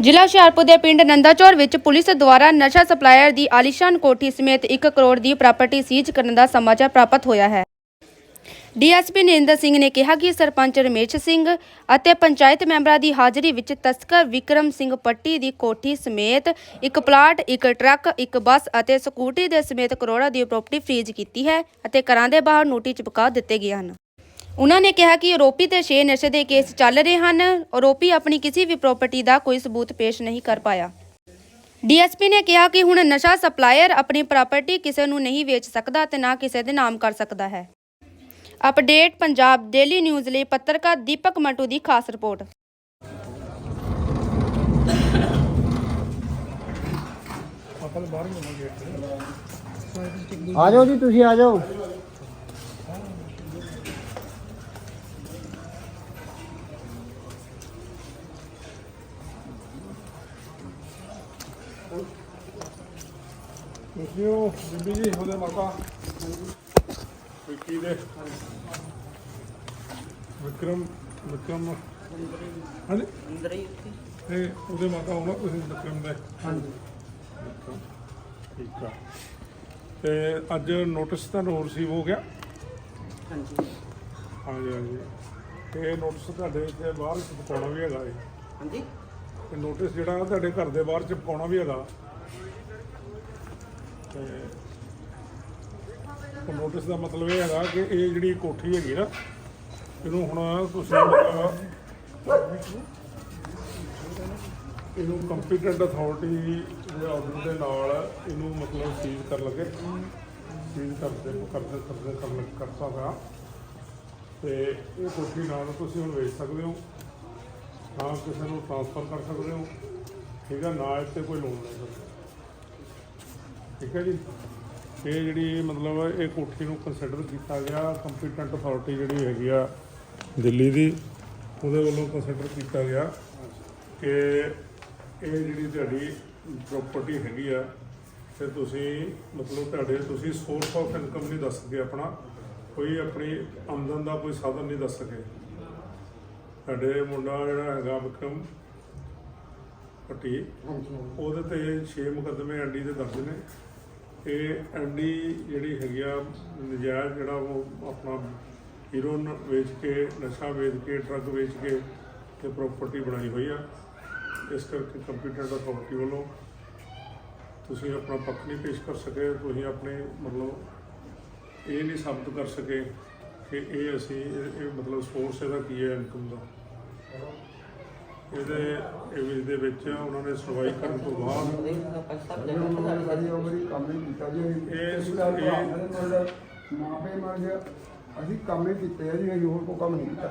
ਜ਼ਿਲ੍ਹਾ ਹੁਸ਼ਿਆਰਪੁਰ ਦੇ ਪਿੰਡ ਨੰਦਾਚੌਰ ਵਿੱਚ ਪੁਲਿਸ ਦੁਆਰਾ ਨਸ਼ਾ ਸਪਲਾਇਰ ਦੀ ਆਲੀਸ਼ਾਨ ਕੋਠੀ ਸਮੇਤ 1 ਕਰੋੜ ਦੀ ਪ੍ਰਾਪਰਟੀ ਸੀਜ਼ ਕਰਨ ਦਾ ਸਮਾਚਾਰ ਪ੍ਰਾਪਤ ਹੋਇਆ ਹੈ। ਡੀਐਸਪੀ ਨਰਿੰਦਰ ਸਿੰਘ ਨੇ ਕਿਹਾ ਕਿ ਸਰਪੰਚ ਰਮੇਸ਼ ਸਿੰਘ ਅਤੇ ਪੰਚਾਇਤ ਮੈਂਬਰਾਂ ਦੀ ਹਾਜ਼ਰੀ ਵਿੱਚ ਤਸਕਰ ਵਿਕਰਮ ਸਿੰਘ ਪੱਟੀ ਦੀ ਕੋਠੀ ਸਮੇਤ ਇੱਕ ਪਲਾਟ, ਇੱਕ ਟਰੱਕ, ਇੱਕ ਬੱਸ ਅਤੇ ਸਕੂਟੀ ਦੇ ਸਮੇਤ ਕਰੋੜਾਂ ਦੀ ਪ੍ਰਾਪਰਟੀ ਫ੍ਰੀਜ਼ ਕੀਤੀ ਹੈ ਅਤੇ ਘਰਾਂ ਦੇ ਬਾਹਰ ਨੋਟਿਸ ਚਿਪਕਾ ਦਿੱਤੇ ਗਏ ਹਨ। ਉਨ੍ਹਾਂ ਨੇ ਕਿਹਾ ਕਿ ਆਰੋਪੀ ਤੇ 6 ਨਸ਼ੇ ਦੇ ਕੇਸ ਚੱਲ ਰਹੇ ਹਨ। ਆਰੋਪੀ ਆਪਣੀ ਕਿਸੇ ਵੀ ਪ੍ਰਾਪਰਟੀ ਦਾ ਕੋਈ ਸਬੂਤ ਪੇਸ਼ ਨਹੀਂ ਕਰ ਪਾਇਆ। ਡੀਐਸਪੀ ਨੇ ਕਿਹਾ ਕਿ ਹੁਣ ਨਸ਼ਾ ਸਪਲਾਇਰ ਆਪਣੀ ਪ੍ਰਾਪਰਟੀ ਕਿਸੇ ਨੂੰ ਨਹੀਂ ਵੇਚ ਸਕਦਾ ਤੇ ਨਾ ਕਿਸੇ ਦੇ ਨਾਮ ਕਰ ਸਕਦਾ ਹੈ। ਅਪਡੇਟ ਪੰਜਾਬ ਡੇਲੀ ਨਿਊਜ਼ ਲਈ ਪੱਤਰਕਾਰ ਦੀਪਕ ਮਟੂ ਦੀ ਖਾਸ ਰਿਪੋਰਟ। ਆ ਜਾਓ ਜੀ, ਤੁਸੀਂ ਆ ਜਾਓ। ਤੁਸੀਂ ਉਹ ਬੀਬੀ ਜੀ ਉਹਦੇ ਮਾਤਾ ਵਿੱਕੀ ਦੇ ਵਿਕਰਮ ਵਿਕਰਮ ਹਾਂਜੀ ਅੰਦਰ ਹੀ ਤੇ ਉਹਦੇ ਮਾਤਾ ਹੋਣਾ ਤੁਸੀਂ ਵਿਕਰਮ ਦੇ ਹਾਂਜੀ ਠੀਕ ਆ ਤੇ ਅੱਜ ਨੋਟਿਸ ਤੁਹਾਨੂੰ ਰਿਸੀਵ ਹੋ ਗਿਆ ਹਾਂਜੀ ਹਾਂਜੀ ਹਾਂਜੀ ਤੇ ਨੋਟਿਸ ਤੁਹਾਡੇ ਇੱਥੇ ਬਾਹਰ ਚਿਪਕਾਉਣਾ ਵੀ ਹੈਗਾ ਇਹ ਹਾਂਜੀ ਤੇ ਨੋਟਿਸ ਜਿਹੜਾ ਤੁਹਾਡੇ ਘਰ ਦੇ ਬਾਹਰ ਚਿਪਕਾਉਣਾ ਵੀ ਹੈਗਾ। ਤੇ ਉਹ ਨੋਟਿਸ ਦਾ ਮਤਲਬ ਇਹ ਹੈਗਾ ਕਿ ਇਹ ਜਿਹੜੀ ਕੋਠੀ ਹੈਗੀ ਨਾ, ਇਹਨੂੰ ਹੁਣ ਤੁਸੀਂ ਇਹਨੂੰ ਕੰਪੀਟੈਂਟ ਅਥਾਰਟੀ ਦੇ ਆਰਡਰ ਦੇ ਨਾਲ ਇਹਨੂੰ ਮਤਲਬ ਸੀਜ਼ ਕਰ ਲਗੇ। ਸੀਜ਼ ਕਰਦੇ ਕਰਦੇ ਕਰਦੇ ਕਰ ਕਰ ਸਕਦਾ ਤੇ ਇਹ ਕੋਠੀ ਨਾਲ ਤੁਸੀਂ ਹੁਣ ਵੇਚ ਸਕਦੇ ਹੋ। ਨਾ ਕਿਸੇ ਨੂੰ ਟ੍ਰਾਂਸਫਰ ਕਰ ਸਕਦੇ ਹੋ। ਠੀਕ ਹੈ ਨਾ ਇੱਥੇ ਕੋਈ ਲੋਨ ਨਹੀਂ ਸਕਦੇ। ਠੀਕ ਹੈ ਜੀ। ਇਹ ਜਿਹੜੀ ਮਤਲਬ ਇਹ ਕੋਠੀ ਨੂੰ ਕੰਸੀਡਰ ਕੀਤਾ ਗਿਆ ਕੰਪੀਟੈਂਟ ਅਥਾਰਟੀ ਜਿਹੜੀ ਹੈਗੀ ਆ ਦਿੱਲੀ ਦੀ ਉਹਦੇ ਵੱਲੋਂ ਕੰਸੀਡਰ ਕੀਤਾ ਗਿਆ ਕਿ ਇਹ ਜਿਹੜੀ ਤੁਹਾਡੀ ਪ੍ਰਾਪਰਟੀ ਹੈਗੀ ਆ ਤੇ ਤੁਸੀਂ ਮਤਲਬ ਤੁਹਾਡੇ ਤੁਸੀਂ ਸੋਰਸ ਆਫ ਇਨਕਮ ਨਹੀਂ ਦੱਸ ਸਕੇ ਆਪਣਾ ਕੋਈ ਆਪਣੀ ਆਮਦਨ ਦਾ ਕੋਈ ਸਾਧਨ ਨਹੀਂ ਦੱਸ ਸਕੇ। ਸਾਡੇ ਮੁੰਡਾ ਜਿਹੜਾ ਹੈਗਾ ਵਿਕਰਮ ਪੱਟੀ ਉਹਦੇ ਤੇ 6 ਮੁਕੱਦਮੇ ਐਂਡੀ ਦੇ ਦਰਜ ਨੇ। ਇਹ ਐਡੀ ਜਿਹੜੀ ਹੈਗੀ ਆ ਨਜਾਇਜ਼ ਜਿਹੜਾ ਉਹ ਆਪਣਾ ਹੀਰੋਨ ਵੇਚ ਕੇ, ਨਸ਼ਾ ਵੇਚ ਕੇ ਡਰੱਗ ਵੇਚ ਕੇ ਤੇ ਪ੍ਰਾਪਰਟੀ ਬਣਾਈ ਹੋਈ ਆ। ਇਸ ਕਰਕੇ ਕੰਪੀਟੈਂਟ ਅਥਾਰਟੀ ਵੱਲੋਂ ਤੁਸੀਂ ਆਪਣਾ ਪੱਖ ਨਹੀਂ ਪੇਸ਼ ਕਰ ਸਕੇ, ਤੁਸੀਂ ਆਪਣੇ ਮਤਲਬ ਇਹ ਨਹੀਂ ਸਾਬਤ ਕਰ ਸਕੇ ਕਿ ਇਹ ਅਸੀਂ, ਇਹ ਇਹ ਮਤਲਬ ਸੋਰਸ ਇਹਦਾ ਕੀ ਹੈ ਇਨਕਮ ਦਾ। ਇਹਦੇ ਇਹ ਦੇ ਵਿੱਚ ਉਹਨਾਂ ਨੇ ਸੁਣਵਾਈ ਕਰਨ ਤੋਂ ਬਾਅਦ ਉਮਰੀ ਕੰਮ ਹੀ ਕੀਤਾ ਜੀ ਇਹ- ਮਾਪੇ ਮਰ ਗਿਆ ਅਸੀਂ ਕੰਮ ਹੀ ਕੀਤੇ ਆ ਜੀ ਅਸੀਂ ਹੋਰ ਕੋਈ ਕੰਮ ਨਹੀਂ ਕੀਤਾ।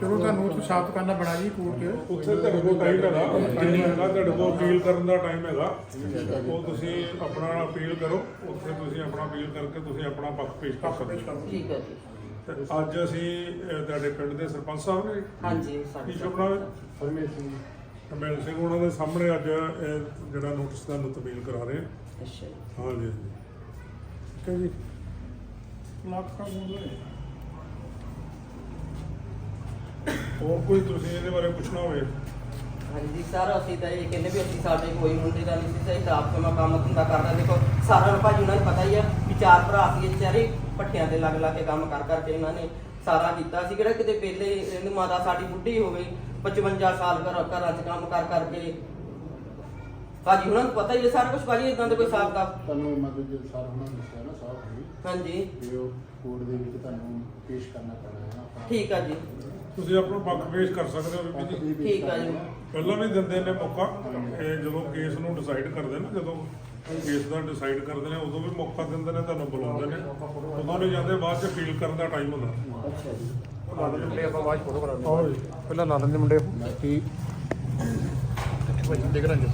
ਚਲੋ ਤੁਹਾਨੂੰ ਉੱਥੇ ਸਾਫ਼ ਕਰਨਾ ਬਣਾ ਜੀ ਕੋਰਟ 'ਚ। ਉੱਥੇ ਤੁਹਾਡੇ ਕੋਲ ਟਾਈਮ ਹੈਗਾ। ਟਾਈਮ ਹੈਗਾ ਤੁਹਾਡੇ ਕੋਲ ਅਪੀਲ ਕਰਨ ਦਾ ਟਾਈਮ ਹੈਗਾ। ਉਹ ਤੁਸੀਂ ਆਪਣਾ ਅਪੀਲ ਕਰੋ। ਉੱਥੇ ਤੁਸੀਂ ਆਪਣਾ ਅਪੀਲ ਕਰਕੇ ਤੁਸੀਂ ਆਪਣਾ ਪੱਖ ਪੇਸ਼ ਕਰ ਸਕਦੇ ਹੋ। ਠੀਕ ਹੈ ਜੀ। ਤੇ ਅੱਜ ਅਸੀਂ ਅਹ, ਤੁਹਾਡੇ ਪਿੰਡ ਦੇ ਸਰਪੰਚ ਸਾਹਿਬ ਨੇ ਹਾਂਜੀ ਸਾਡੇ ਕੀ ਸ਼ੁਭ ਨਾਮ ਹੈ ਹਰਮੇਸ਼ ਸਿੰਘ ਹਰਮੇਲ ਸਿੰਘ ਉਹਨਾਂ ਦੇ ਸਾਹਮਣੇ ਅੱਜ ਇਹ ਜਿਹੜਾ ਨੋਟਿਸ ਦਾ ਨੂੰ ਤਬਦੀਲ ਕਰਾ ਰਹੇ ਹਾਂ। ਅੱਛਾ ਜੀ। ਹਾਂਜੀ ਹਾਂਜੀ। ਠੀਕ ਹੈ ਜੀ। ਲੱਖ ਮੁੰਡਾ ਹੋਰ ਕੋਈ ਤੁਸੀਂ ਇਹਦੇ ਬਾਰੇ ਪੁੱਛਣਾ ਹੋਵੇ? ਹਾਂਜੀ ਸਰ ਅਸੀਂ ਤਾਂ ਇਹ ਕਹਿੰਦੇ ਵੀ ਅਸੀਂ ਸਾਡੇ ਕੋਈ ਮੁੰਡੇ ਦਾ ਨਹੀਂ ਸੀ ਸਹੀ ਖਰਾਬ ਸਮਾਂ ਕੰਮ ਧੰਦਾ ਕਰਦਾ। ਦੇਖੋ ਸਾਰਿਆਂ ਨੂੰ ਭਾਜੀ ਉਹਨਾਂ ਨੂੰ ਪਤਾ ਹੀ ਆ ਵੀ ਚਾਰ ਭਰਾ ਸੀ ਵਿਚਾਰੇ। ਪੱਠਿਆਂ ਤੇ ਲੱਗ ਲੱਗ ਕੇ ਕੰਮ ਕਰ ਕਰਕੇ ਇਹਨਾਂ ਨੇ ਸਾਰਾ ਕੀਤਾ ਸੀ। ਕਿਹੜਾ ਕਿਤੇ ਪਹਿਲੇ ਇਹਨੂੰ ਮਾਤਾ ਸਾਡੀ ਬੁੱਢੀ ਹੋ ਗਈ 55 ਸਾਲ ਘਰ ਘਰਾਂ 'ਚ ਕੰਮ ਕਰ ਕਰਕੇ। ਭਾਜੀ ਉਹਨਾਂ ਨੂੰ ਪਤਾ ਹੀ ਹੈ ਸਾਰਾ ਕੁਝ ਭਾਜੀ ਇਦਾਂ ਦਾ ਕੋਈ ਹਿਸਾਬ ਦਾ ਤੁਹਾਨੂੰ ਮਤਲਬ ਜੋ ਸਾਰਾ ਉਹਨਾਂ ਨੇ ਦੱਸਿਆ ਨਾ ਸਾਫ਼ ਹੋਈ ਹਾਂਜੀ। ਵੀ ਉਹ ਕੋਰਟ ਦੇ ਵਿੱਚ ਤੁਹਾਨੂੰ ਪੇਸ਼ ਕਰਨਾ ਪੈਣਾ ਹੈ ਆਪਣਾ ਠੀਕ ਆ ਜੀ। ਤੁਸੀਂ ਆਪਣਾ ਪੱਖ ਪੇਸ਼ ਕਰ ਸਕਦੇ ਹੋ ਬੀਬੀ ਜੀ। ਠੀਕ ਆ ਜੀ। ਪਹਿਲਾਂ ਵੀ ਦਿੰਦੇ ਨੇ ਮੌਕਾ ਇਹ ਜਦੋਂ ਕੇਸ ਨੂੰ ਡਿਸਾਈਡ ਕਰਦੇ ਨੇ ਜਦੋਂ ਕੇਸ ਦਾ ਡਿਸਾਈਡ ਕਰਦੇ ਨੇ ਉਦੋਂ ਵੀ ਮੌਕਾ ਦਿੰਦੇ ਨੇ ਤੁਹਾਨੂੰ ਬੁਲਾਉਂਦੇ ਨੇ। ਉਦੋਂ ਨਹੀਂ ਜਾਂਦੇ ਬਾਅਦ ਚ ਅਪੀਲ ਕਰਨ ਦਾ ਟਾਈਮ ਹੁੰਦਾ। ਅੱਛਾ ਜੀ। ਨਾਲ ਦੇ ਮੁੰਡੇ ਆਪਾਂ ਬਾਅਦ ਫੋਟੋ ਕਰਾਉਂਦੇ ਜੀ। ਪਹਿਲਾਂ ਨਾਲ ਦੇ ਮੁੰਡੇ ਬਾਕੀ ਭਾਈ ਦੇਖ ਰਹੇ ਜੀ।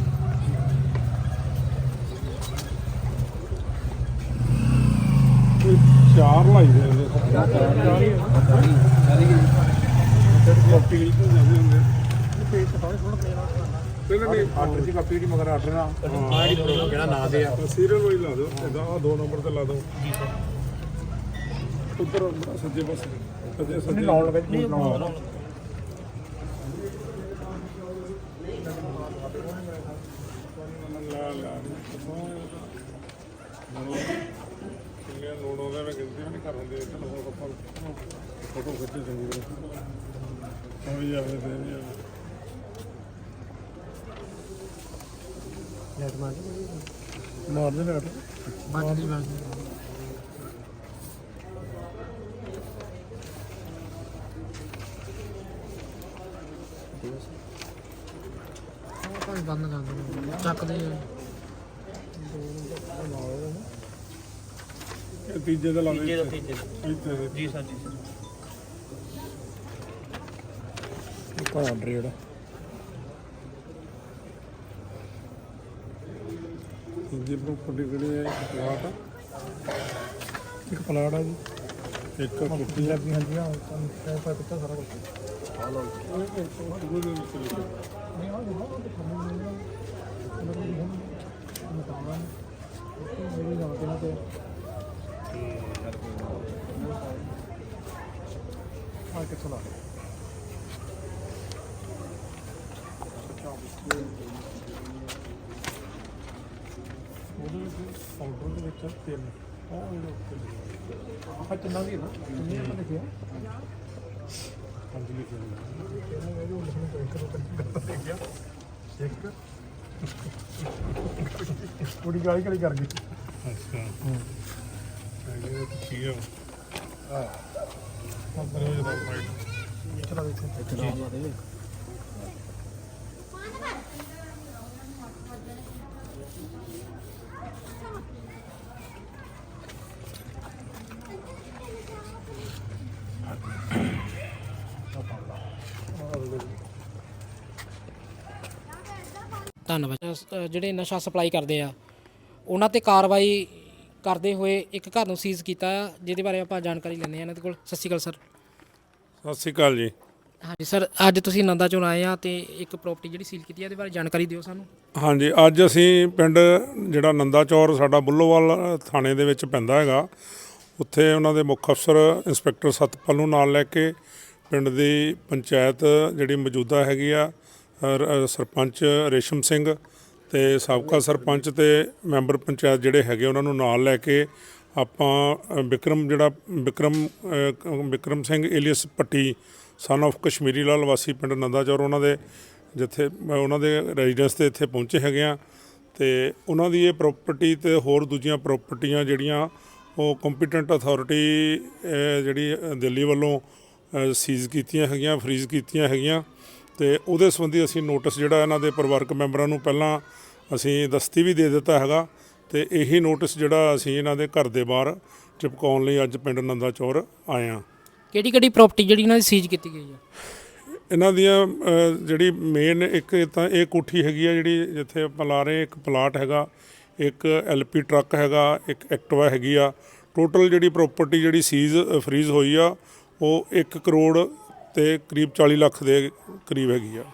ਕੋਈ ਚਾਰ ਲਾਈ ਦੇ ਨੇ। ਅਪੀਲ ਤੋਂ ਜਾਂਦੇ ਹੁੰਦੇ ਪਹਿਲਾਂ ਨਹੀਂ ਆਰਡਰ ਦੀ ਕਾਪੀ ਦੀ ਮਗਰ ਆਰਡਰ ਨਾ ਆਹ ਜਿਹੜੀ ਪ੍ਰੋਗਰਾਮ ਕਿਹੜਾ ਨਾਂ ਦੇ ਆ? ਸੀਰੀਅਲ ਵਾਲੀ ਲਾ ਦਿਓ ਇਹਦਾ ਆ ਦੋ ਨੰਬਰ ਤੇ ਲਾ ਦਿਓ। ਉੱਧਰ ਸੱਜੇ ਪਾਸੇ। ਸੱਜੇ ਸੱਜੇ। ਲਾਉਣ ਲੱਗਾ ਜੀ ਲਾਉਣ ਕਿੰਨੇ ਲੋੜ ਆਉਂਦੇ ਮੈਂ ਗਿਣਤੀ ਵੀ ਨਹੀਂ ਕਰ ਹੁੰਦੀ ਇੱਥੇ ਹੋਰ ਆਪਾਂ ਫੋਟੋ ਖਿੱਚੇ ਚੰਗੀ ਤਰ੍ਹਾਂ। ਹੋਈ ਜਾਵੇ ਤੇ ਵੀ ਜਾਵੇ ਲੈਟ ਮਾਰ ਮਾਰ ਦੇ ਲੈਟ ਬਾਜੀ ਬਾਜੀ ਉਹ ਭਾਵੇਂ ਬੰਦ ਕਰ ਦੋ ਚੱਕਦੇ ਆ। ਇਹ ਤੀਜੇ ਦਾ ਲਾਉਂਦੇ ਤੀਜੇ ਦਾ ਤੀਜੇ ਜੀ ਸਰ ਜੀ ਕੌਣ ਆਰਡਰ ਜਿਹੜਾ ਤੀਜੇ ਪ੍ਰੋਪਰਟੀ ਕਿਹੜੀ ਹੈ ਇੱਕ ਪਲਾਟ ਆ, ਇੱਕ ਪਲਾਟ ਆ ਜੀ। ਇੱਕ ਕੁੱਤੀ ਲੱਗੀ ਹਾਂਜੀ ਹਾਂ ਤੁਹਾਨੂੰ ਸ਼ਾਇਦ ਪਤਾ ਕੀਤਾ ਸਾਰਾ ਕੁਝ ਨਹੀਂ ਆ ਜੀ ਹਾਂ ਮੇਰੀ ਨਾ ਦੇਣਾ ਤੇ ਆ ਕਿੱਥੋਂ ਲਾ ਉਹਦੇ ਵਿੱਚ ਕਾਊਂਟਰ ਦੇ ਵਿੱਚ ਤਿੰਨ ਉਹ ਇਹਦੇ ਉੱਤੇ ਆਪਾਂ ਚੰਨਾ ਵੀ ਨਾ ਚੰਨੀ ਆਪਾਂ ਲਿਖਿਆ ਪੰਜ ਲਿਖੇ ਹੋਏ ਥੋੜੀ ਗਾਲੀ ਗਾਲੀ ਕਰ ਗਈ ਅੱਛਾ ਇਹ ਕੀ ਹੈ ਆ ਪਰ ਉਹ ਜਿਹੜਾ ਫਾਈਟ ਚਲਾ ਦੇਖੋ ਧੰਨਵਾਦ। ਅ, ਜਿਹੜੇ ਨਸ਼ਾ ਸਪਲਾਈ ਕਰਦੇ ਆ ਉਹਨਾਂ ਤੇ ਕਾਰਵਾਈ ਕਰਦੇ ਹੋਏ ਇੱਕ ਘਰ ਨੂੰ ਸੀਜ਼ ਕੀਤਾ ਜਿਹਦੇ ਬਾਰੇ ਆਪਾਂ ਜਾਣਕਾਰੀ ਲੈਂਦੇ ਆ ਇਹਨਾਂ ਦੇ ਕੋਲ ਸਤਿ ਸ਼੍ਰੀ ਅਕਾਲ ਸਰ। ਸਤਿ ਸ਼੍ਰੀ ਅਕਾਲ ਜੀ। ਹਾਂਜੀ ਸਰ ਅੱਜ ਤੁਸੀਂ ਨੰਦਾ ਚੋਂ ਆਏ ਆ ਤੇ ਇੱਕ ਪ੍ਰਾਪਰਟੀ ਜਿਹੜੀ ਸੀਲ ਕੀਤੀ ਆ ਇਹਦੇ ਬਾਰੇ ਜਾਣਕਾਰੀ ਦਿਓ ਸਾਨੂੰ। ਹਾਂਜੀ ਅੱਜ ਅਸੀਂ ਪਿੰਡ ਜਿਹੜਾ ਨੰਦਾ ਚੌਰ ਸਾਡਾ ਬੁੱਲੋਵਾਲ ਥਾਣੇ ਦੇ ਵਿੱਚ ਪੈਂਦਾ ਹੈਗਾ। ਉੱਥੇ ਉਹਨਾਂ ਦੇ ਮੁੱਖ ਅਫਸਰ ਇੰਸਪੈਕਟਰ ਸਤਪਾਲ ਨੂੰ ਨਾਲ ਲੈ ਕੇ ਪਿੰਡ ਦੀ ਪੰਚਾਇਤ ਜਿਹੜੀ ਮੌਜੂਦਾ ਹੈਗੀ ਆ ਸਰਪੰਚ ਰੇਸ਼ਮ ਸਿੰਘ ਤੇ ਸਾਬਕਾ ਸਰਪੰਚ ਤੇ ਮੈਂਬਰ ਪੰਚਾਇਤ ਜਿਹੜੇ ਹੈਗੇ ਉਹਨਾਂ ਨੂੰ ਨਾਲ ਲੈ ਕੇ ਆਪਾਂ ਅ, ਵਿਕਰਮ ਜਿਹੜਾ ਵਿਕਰਮ ਅ, Vikram Singh alias Patti son of Kashmiri Lal ਵਾਸੀ ਪਿੰਡ ਨੰਦਾਚੌਰ ਉਹਨਾਂ ਦੇ ਜਿੱਥੇ ਉਹਨਾਂ ਦੇ ਰੈਜ਼ੀਡੈਂਸ ਤੇ ਇੱਥੇ ਪਹੁੰਚੇ ਹੈਗੇ ਆ ਤੇ ਉਹਨਾਂ ਦੀ ਇਹ ਪ੍ਰਾਪਰਟੀ ਤੇ ਹੋਰ ਦੂਜੀਆਂ ਪ੍ਰਾਪਰਟੀਆਂ ਜਿਹੜੀਆਂ ਉਹ ਕੰਪੀਟੈਂਟ ਅਥਾਰਟੀ ਜਿਹੜੀ ਦਿੱਲੀ ਵੱਲੋਂ ਸੀਜ਼ ਕੀਤੀਆਂ ਹੈਗੀਆਂ ਫਰੀਜ਼ ਕੀਤੀਆਂ ਹੈਗੀਆਂ। ਤੇ ਉਹਦੇ ਸੰਬੰਧੀ ਅਸੀਂ ਨੋਟਿਸ ਜਿਹੜਾ ਇਹਨਾਂ ਦੇ ਪਰਿਵਾਰਕ ਮੈਂਬਰਾਂ ਨੂੰ ਪਹਿਲਾਂ ਅਸੀਂ ਦਸਤੀ ਵੀ ਦੇ ਦਿੱਤਾ ਹੈਗਾ ਤੇ ਇਹੀ ਨੋਟਿਸ ਜਿਹੜਾ ਅਸੀਂ ਇਹਨਾਂ ਦੇ ਘਰ ਦੇ ਬਾਹਰ ਚਿਪਕਾਉਣ ਲਈ ਅੱਜ ਪਿੰਡ ਨੰਦਾ ਚੌਰ ਆਏ ਆ ਕਿਹੜੀ ਕਿਹੜੀ ਪ੍ਰਾਪਰਟੀ ਜਿਹੜੀ ਇਹਨਾਂ ਦੀ ਸੀਜ਼ ਕੀਤੀ ਗਈ ਆ ਇਹਨਾਂ ਦੀਆਂ ਜਿਹੜੀ ਮੇਨ ਇੱਕ ਤਾਂ ਇਹ ਕੋਠੀ ਹੈਗੀ ਆ ਜਿਹੜੀ ਜਿੱਥੇ ਆਪਾਂ ਲਾ ਰਹੇ ਇੱਕ ਪਲਾਟ ਹੈਗਾ ਇੱਕ ਐਲਪੀ ਟਰੱਕ ਹੈਗਾ ਇੱਕ ਐਕਟਿਵਾ ਹੈਗੀ ਆ। ਟੋਟਲ ਜਿਹੜੀ ਪ੍ਰਾਪਰਟੀ ਜਿਹੜੀ ਸੀਜ਼ ਫਰੀਜ਼ ਹੋਈ ਆ ਉਹ 1 ਕਰੋੜ ਤੇ ਕਰੀਬ 40 ਲੱਖ ਦੇ ਕਰੀਬ ਹੈਗੀ ਆ।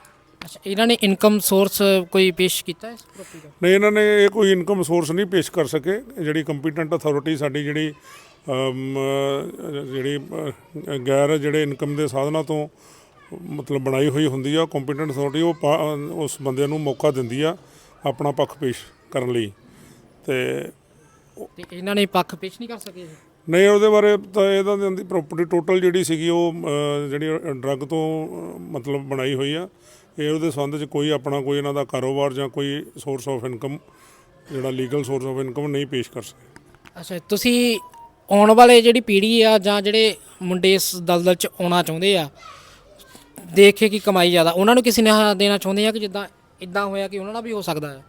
ਅੱਛਾ ਇਹਨਾਂ ਨੇ ਇਨਕਮ ਸੋਰਸ ਕੋਈ ਪੇਸ਼ ਕੀਤਾ ਇਸ ਪ੍ਰਾਪਰਟੀ ਦਾ? ਨਹੀਂ ਇਹਨਾਂ ਨੇ ਇਹ ਕੋਈ ਇਨਕਮ ਸੋਰਸ ਨਹੀਂ ਪੇਸ਼ ਕਰ ਸਕੇ। ਜਿਹੜੀ ਕੰਪੀਟੈਂਟ ਅਥਾਰਟੀ ਸਾਡੀ ਜਿਹੜੀ ਅਮ, ਜਿਹੜੀ ਗੈਰ ਜਿਹੜੇ ਇਨਕਮ ਦੇ ਸਾਧਨਾਂ ਤੋਂ ਮਤਲਬ ਬਣਾਈ ਹੋਈ ਹੁੰਦੀ ਆ ਕੰਪੀਟੈਂਟ ਅਥਾਰਟੀ ਉਹ ਪਾ- ਉਸ ਬੰਦੇ ਨੂੰ ਮੌਕਾ ਦਿੰਦੀ ਆ ਆਪਣਾ ਪੱਖ ਪੇਸ਼ ਕਰਨ ਲਈ। ਤੇ ਤੇ ਇਹਨਾਂ ਨੇ ਪੱਖ ਪੇਸ਼ ਨਹੀਂ ਕਰ ਸਕੇ ਇਹ? ਨਹੀਂ ਉਹਦੇ ਬਾਰੇ ਤਾਂ ਇਹਦਾ ਦੀ ਪ੍ਰਾਪਰਟੀ ਟੋਟਲ ਜਿਹੜੀ ਸੀਗੀ ਉਹ ਜਿਹੜੀ ਡਰੱਗ ਤੋਂ ਮਤਲਬ ਬਣਾਈ ਹੋਈ ਆ। ਇਹ ਉਹਦੇ ਸੰਬੰਧ 'ਚ ਕੋਈ ਆਪਣਾ ਕੋਈ ਇਹਨਾਂ ਦਾ ਕਾਰੋਬਾਰ ਜਾਂ ਕੋਈ ਸੋਰਸ ਆਫ ਇਨਕਮ ਜਿਹੜਾ ਲੀਗਲ ਸੋਰਸ ਆਫ ਇਨਕਮ ਨਹੀਂ ਪੇਸ਼ ਕਰ ਸਕੇ। ਅੱਛਾ ਤੁਸੀਂ ਆਉਣ ਵਾਲੇ ਜਿਹੜੀ ਪੀੜ੍ਹੀ ਆ ਜਾਂ ਜਿਹੜੇ ਮੁੰਡੇ ਇਸ ਦਲਦਲ ਚ ਆਉਣਾ ਚਾਹੁੰਦੇ ਆ ਦੇਖ ਕੇ ਕੀ ਕਮਾਈ ਜ਼ਿਆਦਾ ਉਹਨਾਂ ਨੂੰ ਕਿਸੇ ਨੇ ਦੇਣਾ ਚਾਹੁੰਦੇ ਆ ਕਿ ਜਿੱਦਾਂ ਇਦਾਂ ਹੋਇਆ ਕਿ ਉਹਨਾਂ ਨਾਲ ਵੀ ਹੋ ਸਕਦਾ ਹੈ?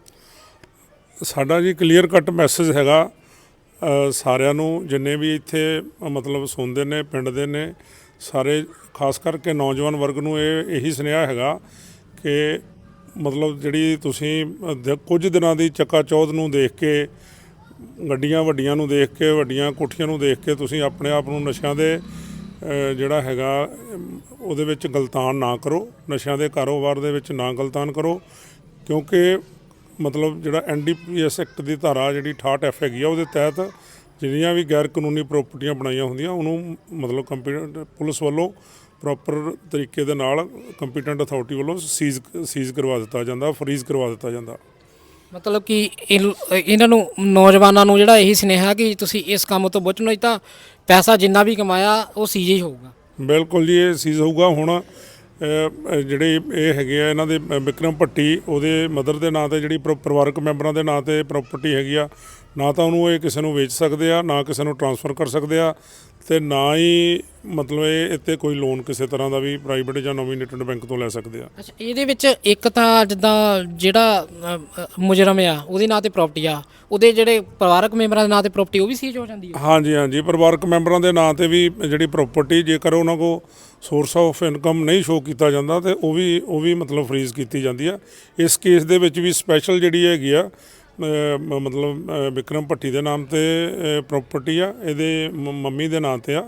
ਸਾਡਾ ਜੀ ਕਲੀਅਰ ਕੱਟ ਮੈਸੇਜ ਹੈਗਾ ਸਾਰਿਆਂ ਨੂੰ ਜਿੰਨੇ ਵੀ ਇੱਥੇ ਮਤਲਬ ਸੁਣਦੇ ਨੇ ਪਿੰਡ ਦੇ ਨੇ, ਸਾਰੇ, ਖਾਸ ਕਰਕੇ ਨੌਜਵਾਨ ਵਰਗ ਨੂੰ ਇਹ ਇਹੀ ਸੁਨੇਹਾ ਹੈਗਾ ਕਿ ਮਤਲਬ ਜਿਹੜੀ ਤੁਸੀਂ ਕੁਝ ਦਿਨਾਂ ਦੀ ਚੱਕਾ ਚੌਧ ਨੂੰ ਦੇਖ ਕੇ, ਗੱਡੀਆਂ ਵੱਡੀਆਂ ਨੂੰ ਦੇਖ ਕੇ, ਵੱਡੀਆਂ ਕੋਠੀਆਂ ਨੂੰ ਦੇਖ ਕੇ ਤੁਸੀਂ ਆਪਣੇ ਆਪ ਨੂੰ ਨਸ਼ਿਆਂ ਦੇ ਜਿਹੜਾ ਹੈਗਾ, ਉਹਦੇ ਵਿੱਚ ਗਲਤਾਨ ਨਾ ਕਰੋ, ਨਸ਼ਿਆਂ ਦੇ ਕਾਰੋਬਾਰ ਦੇ ਵਿੱਚ ਨਾ ਗਲਤਾਨ ਕਰੋ, ਕਿਉਂਕਿ ਮਤਲਬ ਜਿਹੜਾ ਐਨਡੀਪੀਐਸ ਐਕਟ ਦੀ ਧਾਰਾ ਜਿਹੜੀ 68 ਐਫ ਹੈਗੀ ਆ ਉਹਦੇ ਤਹਿਤ ਜਿਹੜੀਆਂ ਵੀ ਗੈਰ ਕਾਨੂੰਨੀ ਪ੍ਰਾਪਰਟੀਆਂ ਬਣਾਈਆਂ ਹੁੰਦੀਆਂ ਉਹਨੂੰ ਮਤਲਬ ਕੰਪੀਟੈਂਟ ਪੁਲਿਸ ਵੱਲੋਂ ਪ੍ਰੋਪਰ ਤਰੀਕੇ ਦੇ ਨਾਲ ਕੰਪੀਟੈਂਟ ਅਥਾਰਟੀ ਵੱਲੋਂ ਸੀਜ਼ ਸੀਜ਼ ਕਰਵਾ ਦਿੱਤਾ ਜਾਂਦਾ ਫਰੀਜ਼ ਕਰਵਾ ਦਿੱਤਾ ਜਾਂਦਾ। ਮਤਲਬ ਕਿ ਇਹ- ਇਹਨਾਂ ਨੂੰ ਨੌਜਵਾਨਾਂ ਨੂੰ ਜਿਹੜਾ ਇਹੀ ਸੁਨੇਹਾ ਕਿ ਤੁਸੀਂ ਇਸ ਕੰਮ ਤੋਂ ਬਚੋ ਨਹੀਂ ਤਾਂ ਪੈਸਾ ਜਿੰਨਾ ਵੀ ਕਮਾਇਆ ਉਹ ਸੀਜੇ ਹੀ ਹੋਊਗਾ। ਬਿਲਕੁਲ ਜੀ ਇਹ ਚੀਜ਼ ਹੋਊਗਾ। ਹੁਣ ਜਿਹੜੇ ਇਹ ਹੈਗੇ ਆ ਇਹਨਾਂ ਦੇ ਅ, ਵਿਕਰਮ ਭੱਟੀ ਉਹਦੇ ਮਦਰ ਦੇ ਨਾਂ ਤੇ ਜਿਹੜੀ ਪਰਿਵਾਰਕ ਮੈਂਬਰਾਂ ਦੇ ਨਾਂ ਤੇ ਪ੍ਰਾਪਰਟੀ ਹੈਗੀ ਆ ਨਾ ਤਾਂ ਉਹਨੂੰ ਇਹ ਕਿਸੇ ਨੂੰ ਵੇਚ ਸਕਦੇ ਆ ਨਾ ਕਿਸੇ ਨੂੰ ਟਰਾਂਸਫਰ ਕਰ ਸਕਦੇ ਆ ਤੇ ਨਾ ਹੀ ਮਤਲਬ ਇਹ ਇੱਥੇ ਕੋਈ ਲੋਨ ਕਿਸੇ ਤਰ੍ਹਾਂ ਦਾ ਵੀ ਪ੍ਰਾਈਵੇਟ ਜਾਂ ਨੋਮੀਨੇਟਡ ਬੈਂਕ ਤੋਂ ਲੈ ਸਕਦੇ ਆ। ਅੱਛਾ ਇਹਦੇ ਵਿੱਚ ਇੱਕ ਤਾਂ ਜਿੱਦਾਂ ਜਿਹੜਾ ਅ, ਅ, ਮੁਜਰਮ ਆ ਉਹਦੇ ਨਾਂ ਤੇ ਪ੍ਰਾਪਰਟੀ ਆ ਉਹਦੇ ਜਿਹੜੇ ਪਰਿਵਾਰਕ ਮੈਂਬਰਾਂ ਦੇ ਨਾਂ ਤੇ ਪ੍ਰਾਪਰਟੀ ਉਹ ਵੀ ਸੀਜ ਹੋ ਜਾਂਦੀ ਹੈ ਹਾਂਜੀ ਹਾਂਜੀ ਪਰਿਵਾਰਕ ਮੈਂਬਰਾਂ ਦੇ ਨਾਂ ਤੇ ਵੀ ਜਿਹੜੀ ਪ੍ਰਾਪਰਟੀ ਜੇਕਰ ਉਹਨਾਂ ਕੋ ਸੋਰਸ ਆਫ ਇਨਕਮ ਨਹੀਂ ਸ਼ੋ ਕੀਤਾ ਜਾਂਦਾ ਤੇ ਉਹ ਵੀ ਉਹ ਵੀ ਮਤਲਬ ਫਰੀਜ਼ ਕੀਤੀ ਜਾਂਦੀ ਆ। ਇਸ ਕੇਸ ਦੇ ਵਿੱਚ ਵੀ ਸਪੈਸ਼ਲ ਜਿਹੜੀ ਹੈਗੀ ਆ ਮਤਲਬ ਵਿਕਰਮ ਭੱਟੀ ਦੇ ਨਾਮ ਤੇ ਪ੍ਰਾਪਰਟੀ ਆ ਇਹਦੇ ਮੰਮੀ ਦੇ ਨਾਂ ਤੇ ਆ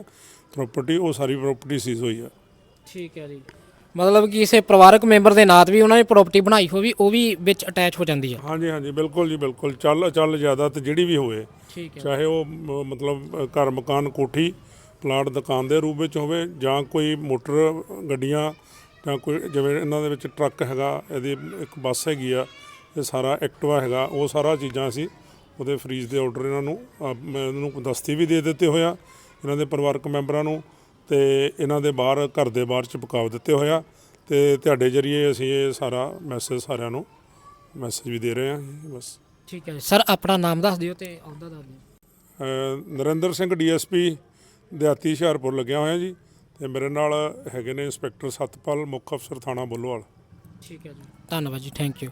ਪ੍ਰਾਪਰਟੀ ਉਹ ਸਾਰੀ ਪ੍ਰਾਪਰਟੀ ਸੀਜ਼ ਹੋਈ ਆ। ਠੀਕ ਹੈ ਜੀ। ਮਤਲਬ ਕਿ ਕਿਸੇ ਪਰਿਵਾਰਕ ਮੈਂਬਰ ਦੇ ਨਾਂ ਤੇ ਵੀ ਉਹਨਾਂ ਨੇ ਪ੍ਰਾਪਰਟੀ ਬਣਾਈ ਹੋਵੇ ਉਹ ਵੀ ਵਿੱਚ ਅਟੈਚ ਹੋ ਜਾਂਦੀ ਹੈ ਹਾਂਜੀ ਹਾਂਜੀ ਬਿਲਕੁਲ ਜੀ ਬਿਲਕੁਲ। ਚੱਲ ਚੱਲ ਜ਼ਿਆਦਾ ਤੇ ਜਿਹੜੀ ਵੀ ਹੋਵੇ ਠੀਕ ਹੈ। ਚਾਹੇ ਉਹ ਮ- ਮਤਲਬ ਘਰ ਮਕਾਨ ਕੋਠੀ ਪਲਾਟ ਦੁਕਾਨ ਦੇ ਰੂਪ ਵਿੱਚ ਹੋਵੇ ਜਾਂ ਕੋਈ ਮੋਟਰ ਗੱਡੀਆਂ ਜਾਂ ਕੋਈ ਜਿਵੇਂ ਇਹਨਾਂ ਦੇ ਵਿੱਚ ਟਰੱਕ ਹੈਗਾ ਇਹਦੀ ਇੱਕ ਬੱਸ ਹੈਗੀ ਆ ਇਹ ਸਾਰਾ ਐਕਟਿਵਾ ਹੈਗਾ ਉਹ ਸਾਰਾ ਚੀਜ਼ਾਂ ਅਸੀਂ ਉਹਦੇ ਫਰੀਜ਼ ਦੇ ਆਰਡਰ ਇਹਨਾਂ ਨੂੰ ਅ, ਮੈਂ ਇਹਨਾਂ ਨੂੰ ਦਸਤੀ ਵੀ ਦੇ ਦਿੱਤੇ ਹੋਇਆ ਇਹਨਾਂ ਦੇ ਪਰਿਵਾਰਕ ਮੈਂਬਰਾਂ ਨੂੰ ਤੇ ਇਹਨਾਂ ਦੇ ਬਾਹਰ ਘਰ ਦੇ ਬਾਹਰ ਚਿਪਕਾਵ ਦਿੱਤੇ ਹੋਇਆ ਤੇ ਤੁਹਾਡੇ ਜਰੀਏ ਅਸੀਂ ਇਹ ਸਾਰਾ ਮੈਸੇਜ ਸਾਰਿਆਂ ਨੂੰ ਮੈਸੇਜ ਵੀ ਦੇ ਰਹੇ ਹਾਂ ਬਸ। ਠੀਕ ਹੈ। ਸਰ ਆਪਣਾ ਨਾਮ ਦੱਸ ਦਿਓ ਤੇ ਅਹੁਦਾ ਦੱਸ ਦਿਓ। ਅ, ਨਰਿੰਦਰ ਸਿੰਘ ਡੀਐਸਪੀ ਦਿਹਾਤੀ ਹੁਸ਼ਿਆਰਪੁਰ ਲੱਗਿਆ ਹੋਇਆ ਜੀ ਤੇ ਮੇਰੇ ਨਾਲ ਹੈਗੇ ਨੇ ਇੰਸਪੈਕਟਰ ਸਤਪਾਲ ਮੁੱਖ ਅਫਸਰ ਥਾਣਾ ਬੁੱਲੋਵਾਲ। ਠੀਕ ਹੈ ਜੀ। ਧੰਨਵਾਦ ਜੀ ਥੈਂਕ ਯੂ